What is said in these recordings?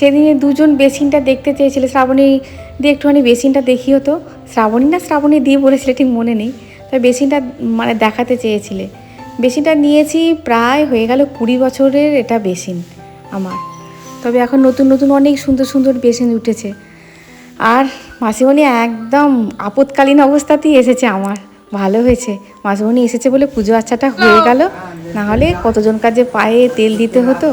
সেদিনে দুজন বেসিনটা দেখতে চেয়েছিল। শ্রাবণী দিয়ে একটুখানি বেসিনটা দেখিও তো। শ্রাবণী না শ্রাবণী দিয়ে বলেছিলে ঠিক মনে নেই। তাই বেসিনটা মানে দেখাতে চেয়েছিলে। বেসিনটা নিয়েছি প্রায় হয়ে গেল কুড়ি বছরের এটা বেসিন আমার। তবে এখন নতুন নতুন অনেক সুন্দর সুন্দর বেসিন উঠেছে। আর মাসিমণি একদম আপৎকালীন অবস্থাতেই এসেছে আমার। ভালো হয়েছে। মাসিমণি এসেছে বলে পুজো আচ্ছাটা হয়ে গেল। না হলে কতজন কাজে পায়ে তেল দিতে হতো?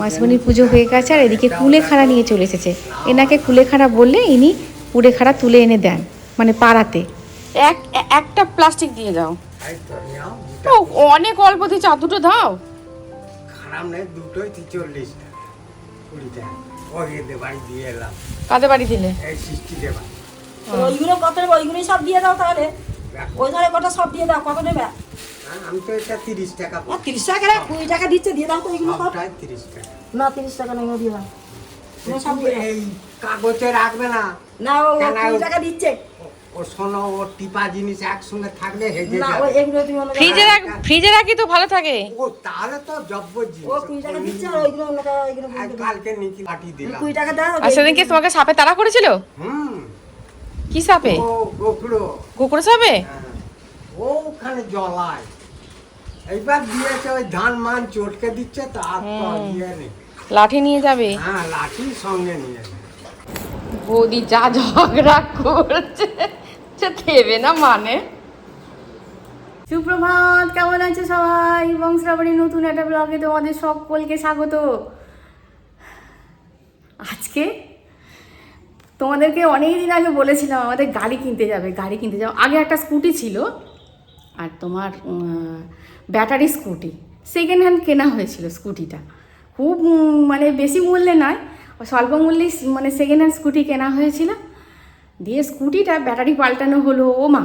মাসিমণির পুজো হয়ে গেছে আর এদিকে কুলেখাড়া নিয়ে চলে এসেছে। এনাকে কুলেখাড়া বললে ইনি কুলেখাড়া তুলে এনে দেন মানে পাড়াতে। এক একটা প্লাস্টিক দিয়ে তো অনেক অল্প দিচ্ছে আর দুটো দাও। খারাপ নেই দুটোই চল্লিশ বাড়ি দিয়ে এলাম। কাদের বাড়ি দিলে? এই সৃষ্টি দেবা ওইগুলো কত ওইগুলোই সব দিয়ে দাও তাহলে। ওই ধারে কটা সব দিয়ে দাও কত নেবে? আমি তো এটা টাকা আর তিরিশ টাকা না কুড়ি টাকা দিচ্ছে দিয়ে দাও তো ওইগুলো সব। সবটাই তিরিশ টাকা। না তিরিশ টাকা নেই দিয়ে দাও। তুমি সব দিয়ে দাও। এই কাগজে রাখবে না। না ও ও কেন? কুড়ি টাকা দিচ্ছে। ও শোনো ও টিপা জিনিস একসঙ্গে থাকলে হেজে না যাবে। এগুলো তুমি ফ্রিজে রাখ ফ্রিজে রাখি তো ভালো থাকে। ও তাহলে তো জব্ব ও জিনিস কুড়ি টাকা দিচ্ছে আর ওইগুলো অন্য টাকা ওইগুলো কালকে নিচে পাঠিয়ে দিলাম। কুড়ি টাকা দাও আর সেদিনকে তোমাকে সাপে তাড়া করেছিল? হুম। কি সাপে? ও গোকুড়ো কুকুর সাপে? হ্যাঁ। ও ওখানে জলায় এইবার দিয়েছে ওই ধান মান চটকে দিচ্ছে তো আর তো নেই। লাঠি নিয়ে যাবে? হ্যাঁ লাঠি সঙ্গে নিয়ে যায় বৌদি যা ঝগড়া করছে সে দেবে না মানে? সুপ্রভাত কেমন আছে সবাই? বংশরাবণী নতুন একটা ব্লগে তোমাদের সকলকে স্বাগত। আজকে তোমাদেরকে অনেক দিন আগে বলেছিলাম আমাদের গাড়ি কিনতে যাবে গাড়ি কিনতে যাব আগে একটা স্কুটি ছিল আর তোমার ব্যাটারি স্কুটি। সেকেন্ড হ্যান্ড কেনা হয়েছিল স্কুটিটা। খুব মানে বেশি মূল্যে নয়, স্বল্প মূল্যে মানে সেকেন্ড হ্যান্ড স্কুটি কেনা হয়েছিল। দিয়ে স্কুটিটা ব্যাটারি পাল্টানো হলো, ও মা।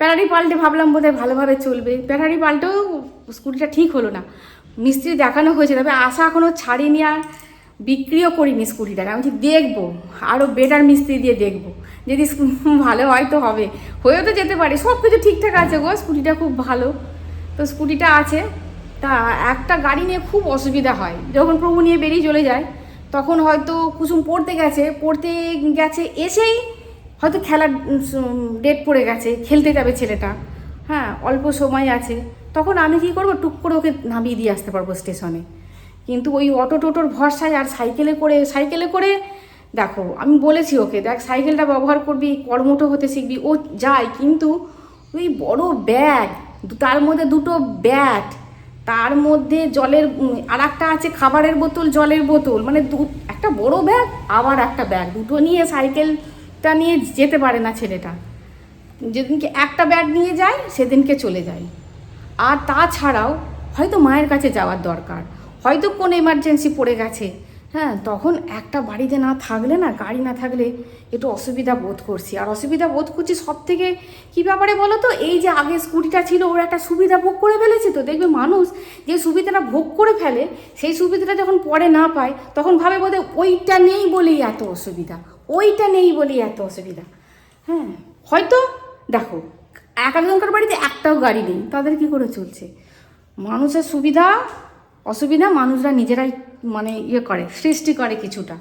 ব্যাটারি পাল্টে ভাবলাম বোধহয় ভালোভাবে চলবে। ব্যাটারি পাল্টেও স্কুটিটা ঠিক হলো না। মিস্ত্রি দেখানো হয়েছে, তবে আশা এখনও ছাড়িনি আর বিক্রিও করিনি স্কুটিটাকে আমি দেখব আরও বেটার মিস্ত্রি দিয়ে দেখব। যদি ভালো হয় তো হবে। হয়েও তো যেতে পারে সব কিছু ঠিকঠাক আছে গো, স্কুটিটা খুব ভালো। তো স্কুটিটা আছে, তা একটা গাড়ি নিয়ে খুব অসুবিধা হয়। যখন প্রভু নিয়ে বেরিয়ে চলে যায়, তখন হয়তো কুসুম পড়তে গেছে পড়তে গেছে এসেই হয়তো খেলার ডেট পড়ে গেছে, খেলতে যাবে ছেলেটা। হ্যাঁ অল্প সময় আছে। তখন আমি কি করব? টুক করে ওকে নামিয়ে দিয়ে আসতে পারব স্টেশনে। কিন্তু ওই অটো টোটোর ভরসায় আর সাইকেলে করে সাইকেলে করে, দেখো, আমি বলেছি ওকে, দেখ, সাইকেলটা ব্যবহার করবি কর্মটো হতে শিখবি, ও যায়, কিন্তু ওই বড় ব্যাগ তার মধ্যে দুটো ব্যাট তার মধ্যে জলের আর একটা আছে খাবারের বোতল, জলের বোতল। মানে দু, একটা বড় ব্যাগ আবার একটা ব্যাগ দুটো নিয়ে সাইকেলটা নিয়ে যেতে পারে না ছেলেটা। যেদিনকে একটা ব্যাগ নিয়ে যায়, সেদিনকে চলে যায়। আর তাছাড়াও হয়তো মায়ের কাছে যাওয়ার দরকার। হয়তো কোন এমার্জেন্সি পড়ে গেছে। হ্যাঁ তখন একটা বাড়িতে না থাকলে না, গাড়ি না থাকলে একটু অসুবিধা বোধ করছি। আর অসুবিধা বোধ করছি সব থেকে কী ব্যাপারে বলো তো? এই যে আগে স্কুটিটা ছিল, ওর একটা সুবিধা ভোগ করে ফেলেছে তো? দেখবে মানুষ যে সুবিধাটা ভোগ করে ফেলে, সেই সুবিধাটা যখন পরে না পায়, তখন ভাবে বোধ ওইটা নেই বলেই এত অসুবিধা। ওইটা নেই বলেই এত অসুবিধা। হ্যাঁ হয়তো, দেখো, এক একজনকার বাড়িতে একটাও গাড়ি নেই, তাদের কি করে চলছে? মানুষের সুবিধা অসুবিধা মানুষরা নিজেরাই মানে ইয়ে করে সৃষ্টি করে কিছুটা।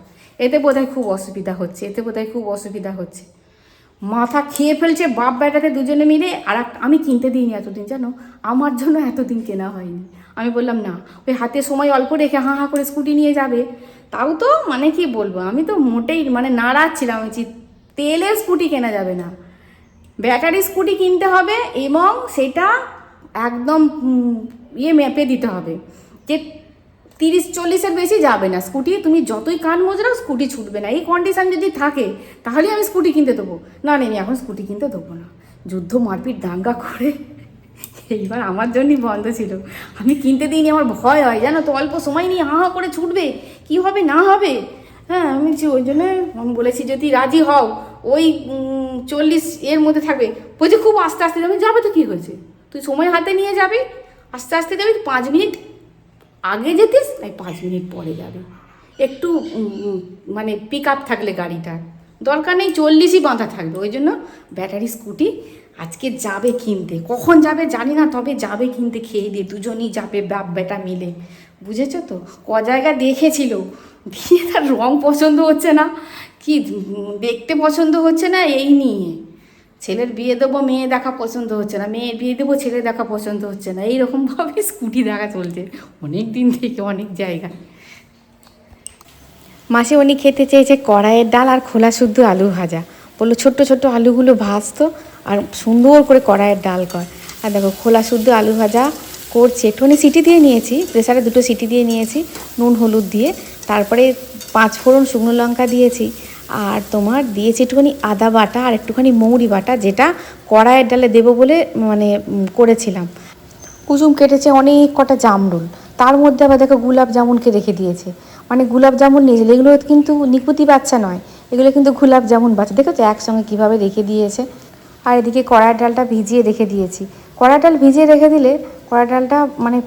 এতে বোধহয় খুব অসুবিধা হচ্ছে এতে বোধহয় খুব অসুবিধা হচ্ছে। মাথা খেয়ে ফেলছে বাপ বেটাতে দুজনে মিলে আর আমি কিনতে দিইনি এতদিন জানো? আমার জন্য এতদিন কেনা হয়নি। আমি বললাম না ওই হাতে সময় অল্প রেখে হাঁ হাঁ করে স্কুটি নিয়ে যাবে। তাও তো মানে কি বলব আমি তো মোটেই মানে নাড়াচ্ছিলাম বলছি, তেলের স্কুটি কেনা যাবে না। ব্যাটারি স্কুটি কিনতে হবে এবং সেটা একদম ইয়ে মেপে দিতে হবে। যে তিরিশ চল্লিশের বেশি যাবে না। স্কুটি তুমি যতই কান মোজরাও স্কুটি ছুটবে না। এই কন্ডিশান যদি থাকে তাহলে আমি স্কুটি কিনতে দেবো। না না, আমি এখন স্কুটি কিনতে দেবো না। যুদ্ধ মারপিট দাঙ্গা করে এইবার আমার জন্যই বন্ধ ছিল। আমি কিনতে দিইনি আমার ভয় হয় জানো তো? অল্প সময় নিয়ে হাঁ হাঁ করে ছুটবে। কি হবে না হবে? হ্যাঁ আমি বলছি ওই জন্য আমি বলেছি যদি রাজি হও ওই চল্লিশ এর মধ্যে থাকবে। বলছি খুব আস্তে আস্তে যাবে। যাবে তো কী হয়েছে? তুই সময় হাতে নিয়ে যাবি আস্তে আস্তে যাবি পাঁচ মিনিট আগে যেতিস, তাই পাঁচ মিনিট পরে যাবে। একটু মানে পিক আপ থাকলে গাড়িটার দরকার নেই চল্লিশই বাঁধা থাকবে, ওই জন্য ব্যাটারি, স্কুটি আজকে যাবে কিনতে। কখন যাবে জানি না, তবে যাবে কিনতে, খেয়ে দিয়ে দুজনই যাবে বাপ বেটা মিলে। বুঝেছ তো? ক জায়গা দেখেছিল। দিয়ে তার রং পছন্দ হচ্ছে না, কি দেখতে পছন্দ হচ্ছে না, এই নিয়ে। ছেলের বিয়ে দেবো, মেয়ে দেখা পছন্দ হচ্ছে না মেয়ের বিয়ে দেবো, ছেলে দেখা পছন্দ হচ্ছে না, এইরকমভাবে স্কুটি দেখা চলছে অনেক দিন থেকে, অনেক জায়গায় মাসে উনি খেতে চেয়েছে কড়াইয়ের ডাল আর খোলা শুদ্ধ আলু ভাজা। বলল, ছোট্ট ছোট্ট আলুগুলো ভাজতো আর সুন্দর করে কড়াইয়ের ডাল কর। আর দেখো, খোলা শুদ্ধ আলু ভাজা করছে। একটুখানি সিটি দিয়ে নিয়েছি, প্রেসারে দুটো সিটি দিয়ে নিয়েছি, নুন, হলুদ দিয়ে। তারপরে পাঁচ ফোড়ন শুকনো লঙ্কা দিয়েছি। আর তোমার দিয়েছি একটুখানি আদা বাটা আর একটুখানি মৌরি বাটা, যেটা কড়াইয়ের ডালে দেবো বলে মানে করেছিলাম। কুসুম কেটেছে অনেক কটা জামরুল। তার মধ্যে আবার দেখো গোলাপ জামুনকে রেখে দিয়েছে। মানে গোলাপ জামুন নিয়েছিল এগুলো কিন্তু নিকুতি বাচ্চা নয়। এগুলো কিন্তু গোলাপ জামুন বাচ্চা। দেখেছ? একসঙ্গে কীভাবে রেখে দিয়েছে। আর এদিকে কড়ার ডালটা ভিজিয়ে রেখে দিয়েছি। কড়া ডাল ভিজিয়ে রেখে দিলে কড়া ডালটা মানে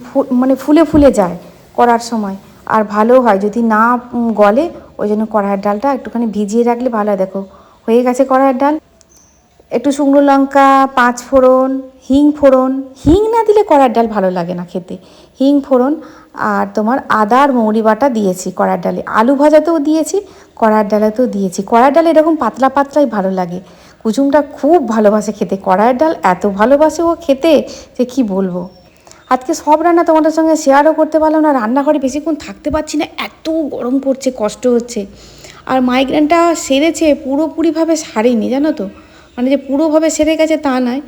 মানে ফুলে ফুলে যায় করার সময়। আর ভালো হয়। যদি না গলে, ওই জন্য কড়াইয়ের ডালটা একটুখানি ভিজিয়ে রাখলে ভালো হয়। দেখো, হয়ে গেছে কড়াইয়ের ডাল। একটু শুকনো লঙ্কা, পাঁচ ফোড়ন, হিং ফোড়ন। হিং না দিলে কড়ার ডাল ভালো লাগে না খেতে। হিং ফোড়ন আর তোমার আদা আর মৌরি বাটা দিয়েছি কড়ার ডালে। আলু ভাজাতেও দিয়েছি কড়ার ডালেতেও দিয়েছি। কড়ার ডাল এরকম পাতলা পাতলাই ভালো লাগে। কুচুমটা খুব ভালোবাসে খেতে। কড়াইয়ের ডাল এত ভালোবাসে ও খেতে যে কি বলব? আজকে সব রান্না তোমাদের সঙ্গে শেয়ারও করতে পারলাম না রান্নাঘরে বেশিক্ষণ থাকতে পারছি না এত গরম করছে কষ্ট হচ্ছে। আর মাইগ্রেনটা সেরেছে পুরোপুরিভাবে সারেনি জানো তো? মানে যে পুরোভাবে সেরে গেছে তা নয়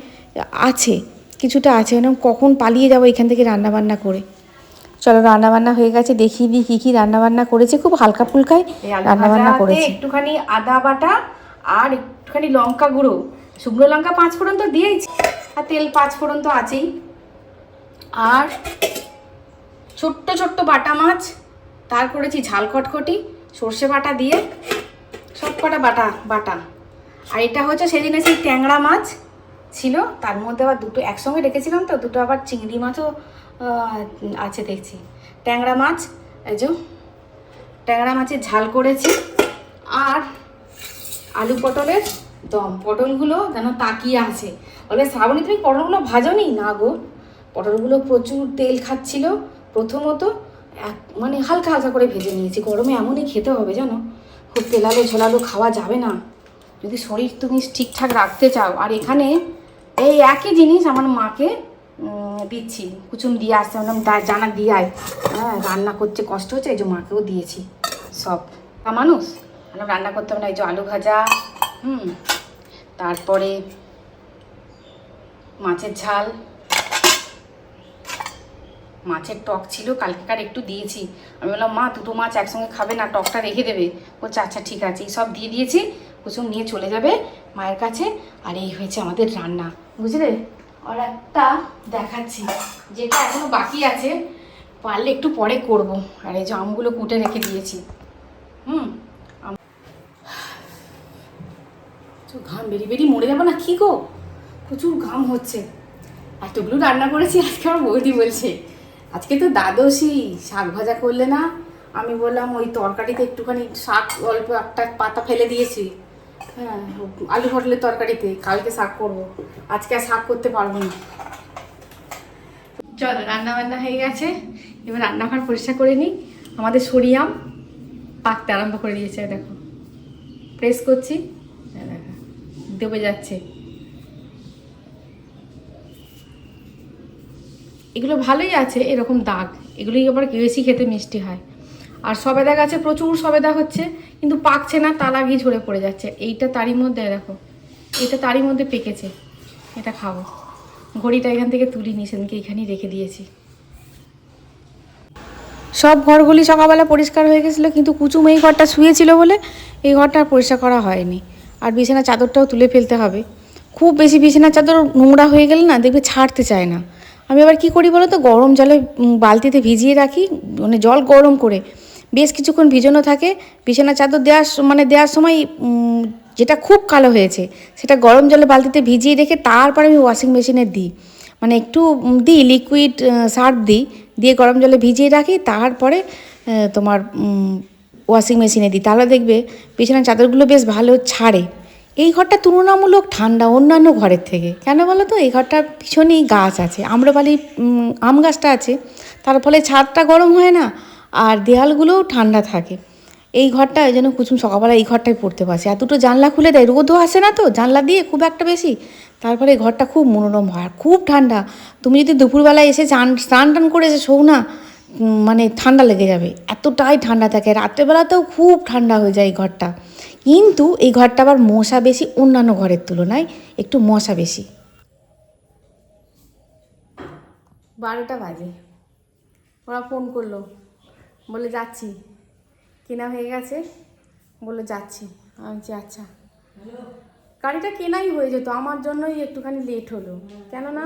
আছে কিছুটা আছে মানে কখন পালিয়ে যাব এখান থেকে রান্নাবান্না করে। চলো রান্নাবান্না হয়ে গেছে দেখিয়ে দিই কী কী রান্নাবান্না করেছি খুব হালকা ফুলকাই রান্নাবান্না করেছি। একটুখানি আদা বাটা আর একটুখানি লঙ্কা গুঁড়ো শুকনো লঙ্কা পাঁচ ফোড়ন তো দিয়েইছি আর তেল পাঁচ ফোড়ন তো আছেই। আর ছোট্ট ছোট্ট বাটা মাছ, তার করেছি ঝাল কটকটি সর্ষে বাটা দিয়ে সব কটা বাটা বাটা আর এটা হচ্ছে সেদিনে সেই ট্যাংরা মাছ ছিল, তার মধ্যে আবার দুটো একসঙ্গে রেখেছিলাম তো, দুটো আবার চিংড়ি মাছও আছে দেখছি। ট্যাংরা মাছ, এই যে, ট্যাংরা মাছের ঝাল করেছি। আর আলু পটলের দম, পটলগুলো যেন তাকিয়ে আছে। বলে, শ্রাবণী, তুমি পটলগুলো ভাজো নি না গো। পটলগুলো প্রচুর তেল খাচ্ছিল, প্রথমত এক মানে হালকা হালকা করে ভেজে নিয়েছি। গরমে এমনই খেতে হবে জানো? খুব তেলালো ঝোলালো খাওয়া যাবে না। যদি শরীর তুমি ঠিকঠাক রাখতে চাও। আর এখানে এই একই জিনিস আমার মাকে দিচ্ছি। কুচুম দিয়ে আসতে বললাম "দা- জানা দিয়ে আয় হ্যাঁ রান্না করতে কষ্ট হচ্ছে, এই যে মাকেও দিয়েছি সব। মানুষ, আমরা রান্না করতে হবে না, এই যে আলু ভাজা, হুম, তারপরে মাছের ঝাল মাছের টক ছিল, কালকেকার একটু দিয়েছি। আমি বললাম, মা, দুটো মাছ একসঙ্গে খাবে না, টকটা রেখে দেবে। বলছে আচ্ছা ঠিক আছে। এই সব দিয়ে দিয়েছি। কুসুম নিয়ে চলে যাবে মায়ের কাছে। আর এই হয়েছে আমাদের রান্না। বুঝলে? আর একটা দেখাচ্ছি, যেটা এখনও বাকি আছে। পারলে একটু পরে করব। আর এই যে আমগুলো কুটে রেখে দিয়েছি। হুম? ঘাম। বেরিয়ে বেরিয়ে মরে যাব না কি গো? প্রচুর ঘাম হচ্ছে। এতগুলো রান্না করেছি, আজকে আমার বৌদি বলছে। আজকে তো দ্বাদশী শাক ভাজা করলে না আমি বললাম ওই তরকারিতে একটুখানি শাক অল্প একটা পাতা ফেলে দিয়েছি। হ্যাঁ আলু পটলের তরকারিতে কালকে শাক করব। আজকে আর শাক করতে পারব না। চলো রান্না বান্না হয়ে গেছে। এবার রান্নাঘর পরিষ্কার করে নিই। আমাদের সরিয়াম পাকতে আরম্ভ করে দিয়েছে দেখো। প্রেস করছি দেখো, ডুবে যাচ্ছে। এগুলো ভালোই আছে, এরকম দাগ। এগুলোই আবার বেশি খেতে মিষ্টি হয়। আর সবেদা গাছে প্রচুর সবেদা হচ্ছে, কিন্তু পাকছে না তা লাগিয়ে ঝরে পড়ে যাচ্ছে। এইটা তারই মধ্যে, দেখো এটা তারই মধ্যে পেকেছে। এটা খাব। ঘড়িটা এখান থেকে তুলি নি সেদিনকে এখানেই রেখে দিয়েছি। সব ঘরগুলি সকালবেলা পরিষ্কার হয়ে গেছিল, কিন্তু কুচুম এই ঘরটা শুয়েছিল বলে এই ঘরটা পরিষ্কার করা হয়নি। আর বিছানা চাদরটাও তুলে ফেলতে হবে। খুব বেশি বিছানার চাদর নোংরা হয়ে গেলে না, দেখবে ছাড়তে চায় না। আমি আবার কি করি বলো তো? গরম জলে বালতিতে ভিজিয়ে রাখি মানে জল গরম করে। বেশ কিছুক্ষণ ভিজানো থাকে। বিছানা চাদর দেওয়ার মানে দেওয়ার সময় যেটা খুব কালো হয়েছে, সেটা গরম জলে বালতিতে ভিজিয়ে রেখে তারপরে আমি ওয়াশিং মেশিনে দিই। মানে একটু দিই লিকুইড সার্ফ দিই। দিয়ে গরম জলে ভিজিয়ে রাখি, তারপরে তোমার ওয়াশিং মেশিনে দিই। তাহলে দেখবে, বিছানার চাদরগুলো বেশ ভালো ছাড়ে। এই ঘরটা তুলনামূলক ঠান্ডা, অন্যান্য ঘরের থেকে। কেন বলো তো? এই ঘরটার পিছনেই গাছ আছে। আম্রপালি আম গাছটা আছে। তার ফলে ছাদটা গরম হয় না, আর দেয়ালগুলোও ঠান্ডা থাকে। এই ঘরটা ওই জন্য কুসুম সকালবেলা এই ঘরটাই পড়তে পারছে। আর দুটো জানলা খুলে দেয়, রোদও আসে না তো? জানলা দিয়ে খুব একটা বেশি? তারপরে ঘরটা খুব মনোরম হয়, আর খুব ঠান্ডা। তুমি যদি দুপুরবেলায় এসে চান, স্নান টান করে এসে শোও না মানে ঠান্ডা লেগে যাবে। এতটাই ঠান্ডা থাকে। রাত্রেবেলাতেও খুব ঠান্ডা হয়ে যায় এই ঘরটা। কিন্তু এই ঘরটা আবার মশা বেশি অন্যান্য ঘরের তুলনায় একটু মশা বেশি। বারোটা বাজে। ওরা ফোন করল, বলে যাচ্ছি। কেনা হয়ে গেছে? বলে যাচ্ছি। আমি আচ্ছা। গাড়িটা কেনাই হয়ে যেত, আমার জন্যই একটুখানি লেট হলো। কেননা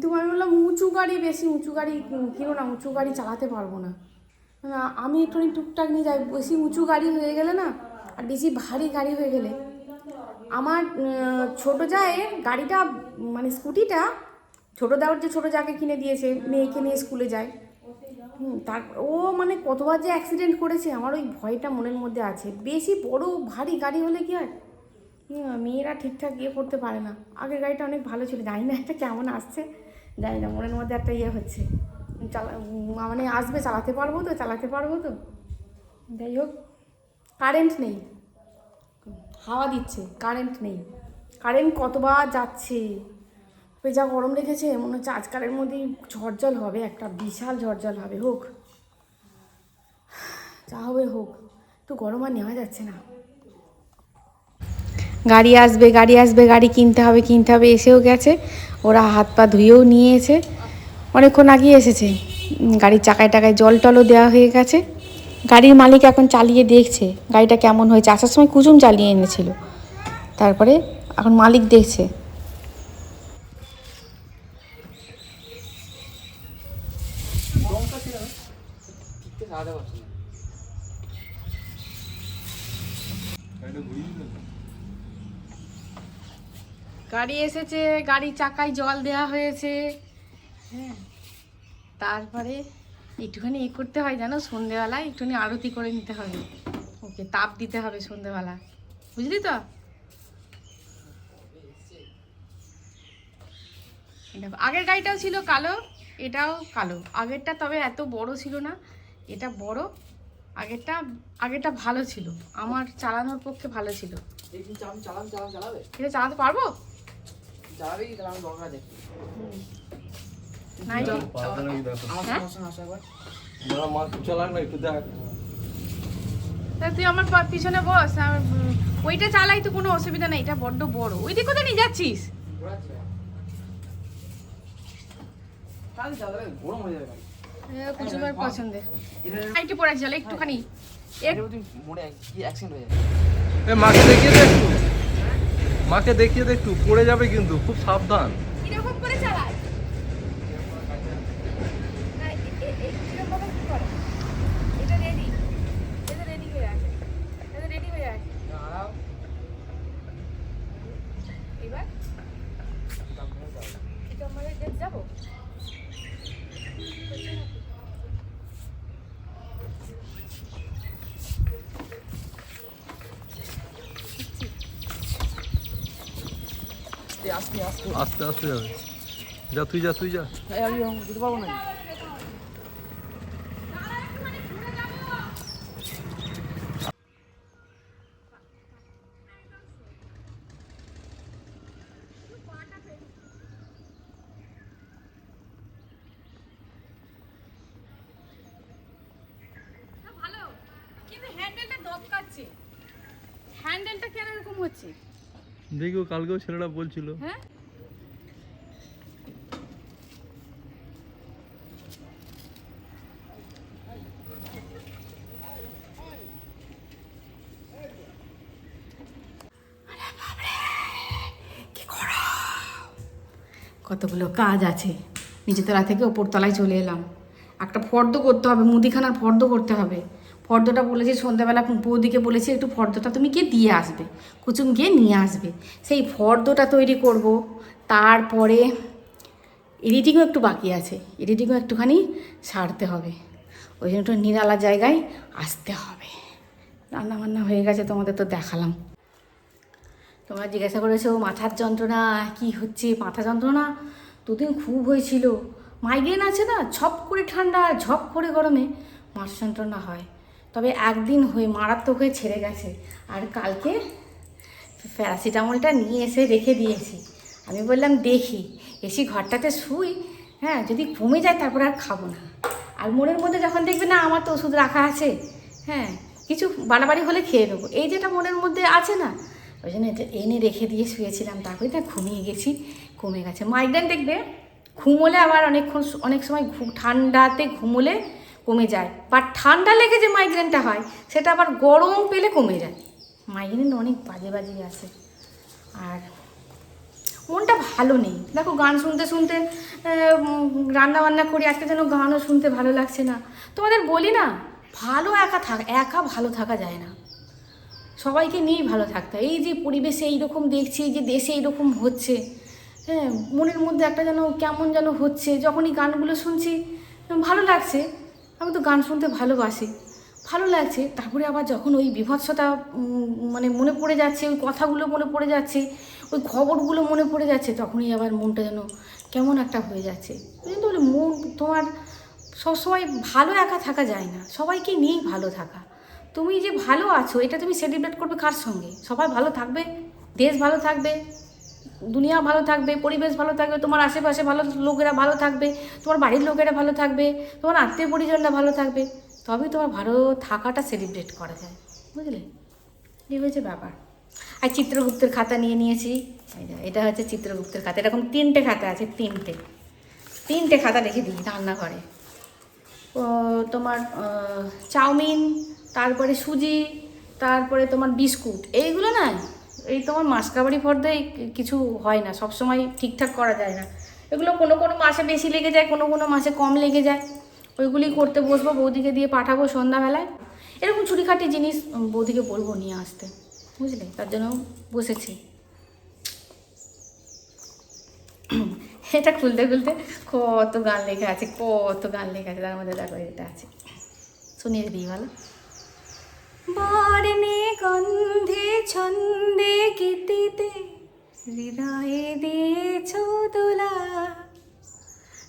তুমি আমি বললাম, উঁচু গাড়ি বেশি, উঁচু গাড়ি কিনো না, উঁচু গাড়ি চালাতে পারব না, আমি একটুখানি টুকটাক নিয়ে যাই, বেশি উঁচু গাড়ি হয়ে গেলে না আর বেশি ভারী গাড়ি হয়ে গেলে। আমার ছোট জায়ের গাড়িটা মানে স্কুটিটা, ছোটো দেওয়ার যে ছোটো যাকে কিনে দিয়েছে, মেয়েকে নিয়ে স্কুলে যায়। হুম, তার, ও মানে কতবার যে অ্যাক্সিডেন্ট করেছে, আমার ওই ভয়টা মনের মধ্যে আছে। বেশি বড় ভারী গাড়ি হলে কি হয়? মেয়েরা ঠিকঠাক ইয়ে করতে পারে না। আগের গাড়িটা অনেক ভালো ছিল, জানি না একটা কেমন আসছে, জানি না, মনের মধ্যে একটা ইয়ে হচ্ছে। চালা মানে আসবে, চালাতে পারব তো, চালাতে পারব তো। যাই হোক। কারেন্ট নেই। হাওয়া দিচ্ছে, কারেন্ট নেই। কারেন্ট কতবার যাচ্ছে? ওই যা গরম রেখেছে, মনে হচ্ছে আজকালের মধ্যেই ঝড়জল হবে, একটা বিশাল ঝড়জল হবে, হোক। যা হবে হোক তো গরম আর নেওয়া যাচ্ছে না। গাড়ি আসবে গাড়ি আসবে, গাড়ি কিনতে হবে কিনতে হবে, এসেও গেছে। ওরা হাত পা ধুয়েও নিয়েছে। অনেকক্ষণ আগে এসেছে। গাড়ির চাকায় টাকায় জল টলও দেওয়া হয়ে গেছে। গাড়ির মালিক এখন চালিয়ে দেখছে গাড়িটা কেমন হয়েছে। আসার সময় কুচুম চালিয়ে এনেছিল। তারপরে এখন মালিক দেখছে। গাড়ি এসেছে, গাড়ির চাকায় জল দেওয়া হয়েছে। হ্যাঁ তারপরে একটুখানি এ করতে হয় জানো সন্ধেবেলায় একটুখানি আরতি করে নিতে হবে। ওকে তাপ দিতে হবে সন্ধেবেলা। বুঝলি তো? দেখো, আগের গাড়িটাও ছিল কালো এটাও কালো। আগেরটা তবে এত বড় ছিল না এটা বড় আগেরটা আগেরটা ভালো ছিল। আমার চালানোর পক্ষে ভালো ছিল। এটা চালাতে পারব? চালাবে তুই আমার পিছনে বস ওইটা চালাই তো কোনো অসুবিধা নেই এটা বড্ড বড়। ওই দিক কোথায় নিয়ে যাচ্ছিস? ঘোরাচ্ছে তাহলে চালাবে গরম যাবে। কুচুমের পছন্দের এটা পরে চলে একটুখানি। এক- তুমি মরে কি অ্যাক্সিডেন্ট যাবে মাকে দেখিয়ে দেখ একটু। মাকে দেখিয়ে দে একটু পড়ে যাবে কিন্তু খুব সাবধান কীরকম করে চালায় না, এ- এ- এ- কীরকম ভাবে কি করে? এটা ready, এটা ready হয়ে আছে, এটা ready হয়ে আছে। দাঁড়াও এবার? এটা আমাদের যে- যাব? আস্তে আস্তে। আস্তে আস্তে আস্তে যাবে। যা তুই যা তুই যা। এই আমি যেতে পারব না। না, ভালো কিন্তু হ্যান্ডেলটা দপকাচ্ছে হ্যান্ডেলটা কেন এরকম হচ্ছে? দেখি কালকেও ছেলেরা বলছিল। হ্যাঁ? কতগুলো কাজ আছে। নিচেতলা থেকে ওপরতলায় চলে এলাম। একটা ফর্দ করতে হবে মুদিখানার ফর্দ করতে হবে। ফর্দটা বলেছি, সন্ধ্যাবেলা বৌদিকে বলেছি, একটু ফর্দটা তুমি গিয়ে দিয়ে আসবে, কুচুম গিয়ে নিয়ে আসবে। সেই ফর্দটা তৈরি করব, তারপরে এডিটিংও একটু বাকি আছে, এডিটিংও একটুখানি সারতে হবে। ওই জন্য একটু নিরালা জায়গায় আসতে হবে। রান্না বান্না হয়ে গেছে, তোমাদের তো দেখালাম। তোমরা জিজ্ঞাসা করেছ, মাথার যন্ত্রণা, কি হচ্ছে? মাথা যন্ত্রণা দুদিন খুব হয়েছিল। মাইগ্রেন আছে না, ঝপ করে ঠান্ডা, ঝপ করে গরমে মাথা যন্ত্রণা হয়। তবে একদিন হয়ে মারাত্মক হয়ে ছেড়ে গেছে। আর কালকে প্যারাসিটামলটা নিয়ে এসে রেখে দিয়েছি। আমি বললাম, দেখি, এসি ঘরটাতে শুই হ্যাঁ যদি কমে যায় তারপর আর খাব না। আর মনের মধ্যে যখন দেখবে, না, আমার তো ওষুধ রাখা আছে হ্যাঁ কিছু বাড়াবাড়ি হলে খেয়ে নেব। এই যেটা মনের মধ্যে আছে না, ওই জন্য এটা এনে রেখে দিয়ে শুয়েছিলাম। তারপরে না, ঘুমিয়ে গেছি, কমে গেছে। মাইগ্রেন দেখবে, ঘুমোলে আবার অনেকক্ষণ, অনেক সময় ঠান্ডাতে ঘুমোলে কমে যায়। বা ঠান্ডা লেগে যে মাইগ্রেনটা হয়, সেটা আবার গরম পেলে কমে যায়। মাইগ্রেন অনেক বাজে বাজে আছে। আর মনটা ভালো নেই। দেখো, গান শুনতে শুনতে রান্না বান্না করি, আজকে যেন গানও শুনতে ভালো লাগছে না। তোমাদের বলি না, ভালো একা থাক, একা ভালো থাকা যায় না। সবাইকে নিয়েই ভালো থাকতে। এই যে পরিবেশে এইরকম দেখছি, এই যে দেশে এইরকম হচ্ছে হ্যাঁ মনের মধ্যে একটা যেন কেমন যেন হচ্ছে। যখনই গানগুলো শুনছি, ভালো লাগছে। আমি তো গান শুনতে ভালোবাসি। ভালো লাগছে তারপরে আবার যখন ওই বিভৎসতা মানে মনে পড়ে যাচ্ছে ওই কথাগুলো মনে পড়ে যাচ্ছে ওই খবরগুলো মনে পড়ে যাচ্ছে তখনই আবার মনটা যেন কেমন একটা হয়ে যাচ্ছে। ওই জন্য তো বলি, মন তোমার সবসময় ভালো একা থাকা যায় না সবাইকে নিয়েই ভালো থাকা। তুমি যে ভালো আছো এটা তুমি সেলিব্রেট করবে কার সঙ্গে? সবাই ভালো থাকবে দেশ ভালো থাকবে দুনিয়া ভালো থাকবে, পরিবেশ ভালো থাকবে, তোমার আশেপাশে ভালো লোকেরা ভালো থাকবে, তোমার বাড়ির লোকেরা ভালো থাকবে, তোমার আত্মীয় পরিজনরা ভালো থাকবে, তবেই তোমার ভালো থাকাটা সেলিব্রেট করা যায়। বুঝলে? এই হয়েছে ব্যাপার। আর চিত্রগুপ্তের খাতা নিয়ে নিয়েছি। এটা হচ্ছে চিত্রগুপ্তের খাতা। এরকম তিনটে খাতা আছে, তিনটে। তিনটে খাতা রেখে দিই রান্নাঘরে তোমার চাউমিন, তারপরে সুজি, তারপরে তোমার বিস্কুট। এইগুলো না এই তোমার মাসকাবাড়ি পর্দায় কিছু হয় না সব সময় ঠিকঠাক করা যায় না। এগুলো কোনো কোনো মাসে বেশি লেগে যায়, কোনো কোনো মাসে কম লেগে যায়। ওইগুলি করতে বসবো, বৌদিকে দিয়ে পাঠাবো সন্ধ্যাবেলায়। এরকম ছুটিখাটি জিনিস বৌদিকে বলব নিয়ে আসতে, বুঝলে? তার জন্য বসেছি। এটা খুলতে খুলতে কত গান লেখা আছে, কত গান লেখা আছে, তার মধ্যে দেখো এটা আছে। শুনিয়ে দিই, ভালো? বর্ণে গন্ধে ছন্দে গীতিতে হৃদয়ে দিয়েছ দোলা।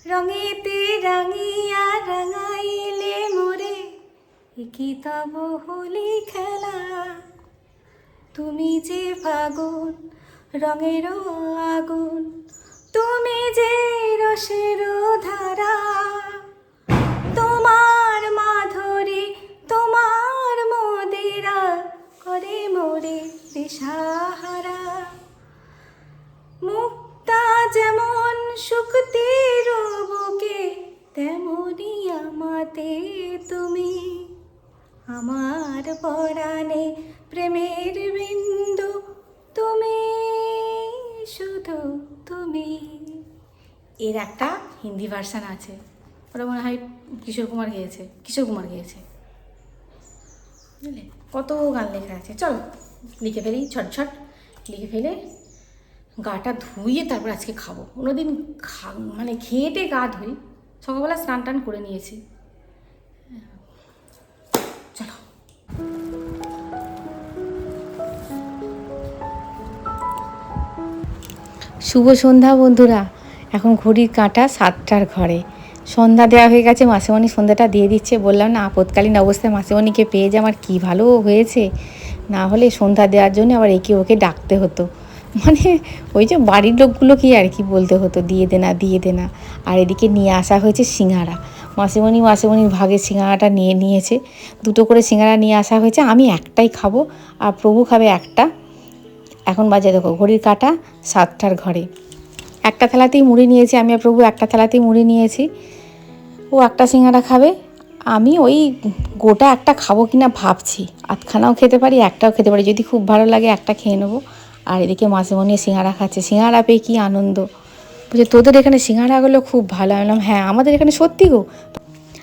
রঙেতে রাঙিয়া রাঙাইলে মোরে কি তব খেলা। তুমি যে ফাগুন রঙের আগুন, তুমি যে রসের ধারা। তোমার পরাণে প্রেমের বিন্দু তুমি, শুধু তুমি। এর একটা হিন্দি ভার্সান আছে। ওটা মনে হয় কিশোর কুমার গেয়েছে, কিশোর কুমার গেয়েছে। বুঝলে? কত গান লেখা আছে। চলো, লিখে ফেলি ছটছট লিখে ফেলে গাটা ধুইয়ে তারপর আজকে খাব। অন্যদিন খা মানে খেয়েটে গা ধুই। সকালবেলা স্নান টান করে নিয়েছি। শুভ সন্ধ্যা বন্ধুরা। এখন ঘড়ির কাঁটা সাতটার ঘরে। সন্ধ্যা দেওয়া হয়ে গেছে, মাসিমণি সন্ধ্যাটা দিয়ে দিচ্ছে। বললাম, না, আপৎকালীন অবস্থায় মাসিমণিকে পেয়ে যে আমার কী ভালো হয়েছে। না হলে সন্ধ্যা দেওয়ার জন্য আবার একে ওকে ডাকতে হতো। মানে ওই যে বাড়ির লোকগুলো কি আর কি বলতে হতো, দিয়ে দে না, দিয়ে দে না। আর এদিকে নিয়ে আসা হয়েছে সিঙ্গারা মাসিমণি মাসিমণির ভাগে সিঙ্গারাটা নিয়ে নিয়েছে। দুটো করে সিঙ্গারা নিয়ে আসা হয়েছে। আমি একটাই খাব, আর প্রভু খাবে একটা। এখন বাজে দেখো, ঘড়ির কাটা সাতটার ঘরে। একটা থালাতেই মুড়ি নিয়েছি আমি আর প্রভু, একটা থালাতেই মুড়ি নিয়েছি। ও একটা সিঙ্গারা খাবে, আমি ওই গোটা একটা খাব কি না ভাবছি। আধখানাও খেতে পারি, একটাও খেতে পারি। যদি খুব ভালো লাগে একটা খেয়ে নেব। আর এদিকে মাসিমণি সিঙ্গারা খাচ্ছে। সিঙ্গারা পেয়ে কী আনন্দ। বলছে, তোদের এখানে সিঙ্গারাগুলো খুব ভালো। আমি বললাম হ্যাঁ আমাদের এখানে সত্যি গো।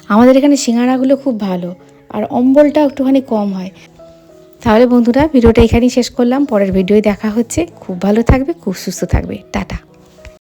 আমাদের এখানে সিঙ্গারাগুলো খুব ভালো। আর অম্বলটা একটুখানি কম হয়। তাহলে বন্ধুরা, ভিডিওটা এখানেই শেষ করলাম। পরের ভিডিওয় দেখা হচ্ছে। খুব ভালো থাকবে, খুব সুস্থ থাকবে। টাটা।